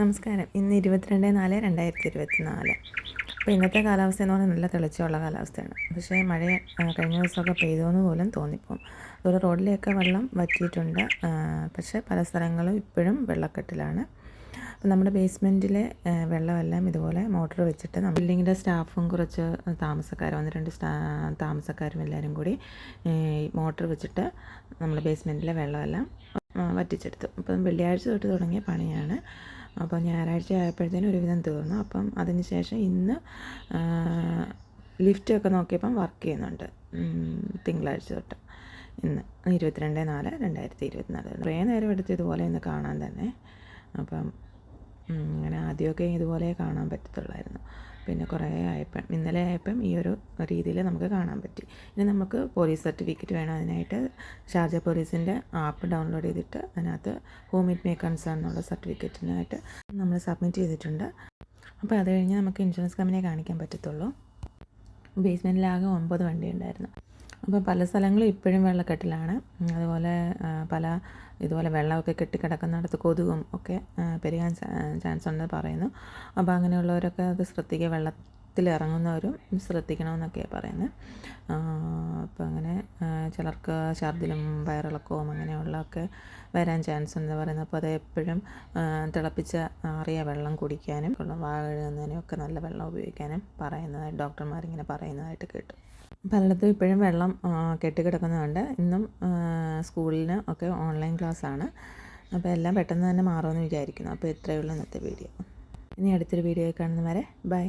നമസ്കാരം. ഇന്ന് ഇരുപത്തിരണ്ട് നാല് രണ്ടായിരത്തി ഇരുപത്തി നാല് അപ്പോൾ ഇന്നത്തെ കാലാവസ്ഥ എന്ന് പറഞ്ഞാൽ നല്ല തെളിച്ചമുള്ള കാലാവസ്ഥയാണ്. പക്ഷേ മഴ കഴിഞ്ഞ ദിവസമൊക്കെ പെയ്തോന്ന് പോലും തോന്നിപ്പോകും. അതുപോലെ റോഡിലെയൊക്കെ വെള്ളം വറ്റിയിട്ടുണ്ട്. പക്ഷേ പല സ്ഥലങ്ങളും ഇപ്പോഴും വെള്ളക്കെട്ടിലാണ്. അപ്പോൾ നമ്മുടെ ബേസ്മെന്റിലെ വെള്ളമെല്ലാം ഇതുപോലെ മോട്ടർ വെച്ചിട്ട് നമ്മൾ ബിൽഡിങ്ങിന്റെ സ്റ്റാഫും കുറച്ച് താമസക്കാരും ഒന്ന് രണ്ട് സ്റ്റാ താമസക്കാരും എല്ലാവരും കൂടി മോട്ടർ വെച്ചിട്ട് നമ്മുടെ ബേസ്മെന്റിലെ വെള്ളമെല്ലാം വറ്റിച്ചെടുത്തു. അപ്പം വെള്ളിയാഴ്ച തൊട്ട് തുടങ്ങിയ പണിയാണ്. അപ്പോൾ ഞായറാഴ്ച ആയപ്പോഴത്തേനും ഒരുവിധം തീർന്നു. അപ്പം അതിന് ശേഷം ഇന്ന് ലിഫ്റ്റൊക്കെ നോക്കിയപ്പം വർക്ക് ചെയ്യുന്നുണ്ട്. തിങ്കളാഴ്ച തൊട്ട് ഇന്ന്. ഇരുപത്തിരണ്ട് നാല് രണ്ടായിരത്തി ഇരുപത്തിനാല്. കുറേ നേരം എടുത്ത് ഇതുപോലെ ഇന്ന് കാണാൻ തന്നെ. അപ്പം അങ്ങനെ ആദ്യമൊക്കെ ഇതുപോലെ കാണാൻ പറ്റത്തുള്ളായിരുന്നു. പിന്നെ കുറേ ആയപ്പം ഇന്നലെ ആയപ്പം ഈ ഒരു രീതിയിൽ നമുക്ക് കാണാൻ പറ്റി. ഇനി നമുക്ക് പോലീസ് സർട്ടിഫിക്കറ്റ് വേണം. അതിനായിട്ട് ഷാർജ പോലീസിന്റെ ആപ്പ് ഡൗൺലോഡ് ചെയ്തിട്ട് അതിനകത്ത് ഹോം ഇറ്റ് മേ കൺസേൺ എന്നുള്ള സർട്ടിഫിക്കറ്റിനായിട്ട് നമ്മൾ സബ്മിറ്റ് ചെയ്തിട്ടുണ്ട്. അപ്പോൾ അത് കഴിഞ്ഞ് നമുക്ക് ഇൻഷുറൻസ് കമ്പനിയെ കാണിക്കാൻ പറ്റത്തുള്ളൂ. ബേസ്മെന്റിലാകെ ഒമ്പത് വണ്ടി ഉണ്ടായിരുന്നു അപ്പോൾ പല സ്ഥലങ്ങളും ഇപ്പോഴും വെള്ളക്കെട്ടിലാണ്. അതുപോലെ പല ഇതുപോലെ വെള്ളമൊക്കെ കെട്ടിക്കിടക്കുന്നിടത്ത് കൊതുകും ഒക്കെ പെരുകാൻ ചാൻസ് ഉണ്ടെന്ന് പറയുന്നു. അപ്പോൾ അങ്ങനെയുള്ളവരൊക്കെ അത് ശ്രദ്ധിക്കുക. വെള്ളത്തിൽ ഇറങ്ങുന്നവരും ശ്രദ്ധിക്കണമെന്നൊക്കെയാണ് പറയുന്നത്. അപ്പോൾ അങ്ങനെ ചിലർക്ക് ഛർദിലും വയറിളക്കവും അങ്ങനെയുള്ളതൊക്കെ വരാൻ ചാൻസ് ഉണ്ടെന്ന് പറയുന്നത് അപ്പോൾ അത് എപ്പോഴും ആ, തിളപ്പിച്ച ആറിയ വെള്ളം കുടിക്കാനും വാ ഒക്കെ നല്ല വെള്ളം ഉപയോഗിക്കാനും പറയുന്നതായിട്ട് ഡോക്ടർമാരിങ്ങനെ പറയുന്നതായിട്ട് കേട്ടു. പലയിടത്തും ഇപ്പോഴും വെള്ളം കെട്ടിക്കിടക്കുന്നതുകൊണ്ട് ഇന്നും സ്കൂളിന് ഒക്കെ ഓൺലൈൻ ക്ലാസ്സാണ്. അപ്പോൾ എല്ലാം പെട്ടെന്ന് തന്നെ മാറുമെന്ന് വിചാരിക്കുന്നു. അപ്പോൾ ഇത്രയേ ഉള്ളൂ ഇന്നത്തെ വീഡിയോ. ഇനി അടുത്തൊരു വീഡിയോ കാണുന്നവരെ ബൈ.